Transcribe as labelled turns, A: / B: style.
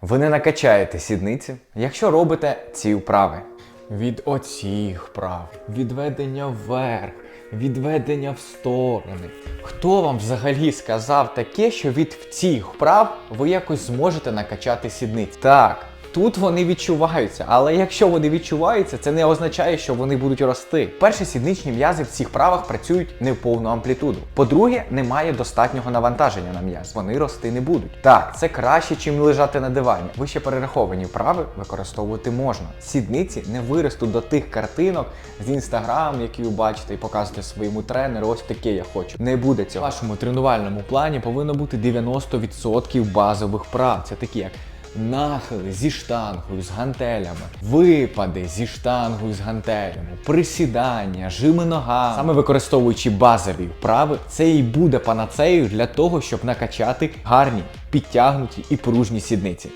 A: Ви не накачаєте сідниці, якщо робите ці вправи. Від оцих вправ, відведення вверх, відведення в сторони. Хто вам взагалі сказав таке, що від цих вправ ви якось зможете накачати сідниці? Так. Тут вони відчуваються, але якщо вони відчуваються, це не означає, що вони будуть рости. Перше, сідничні м'язи в цих правах працюють не в повну амплітуду. По-друге, немає достатнього навантаження на м'яз. Вони рости не будуть. Так, це краще, чим лежати на дивані. Вище перераховані вправи використовувати можна. Сідниці не виростуть до тих картинок з інстаграм, які ви бачите, і показуєте своєму тренеру. Ось таке я хочу. Не буде цього. В вашому тренувальному плані повинно бути 90% базових вправ. Це такі як нахили зі штангою, з гантелями, випади зі штангою з гантелями, присідання, жими нога. Саме використовуючи базові вправи, це і буде панацею для того, щоб накачати гарні, підтягнуті і пружні сідниці.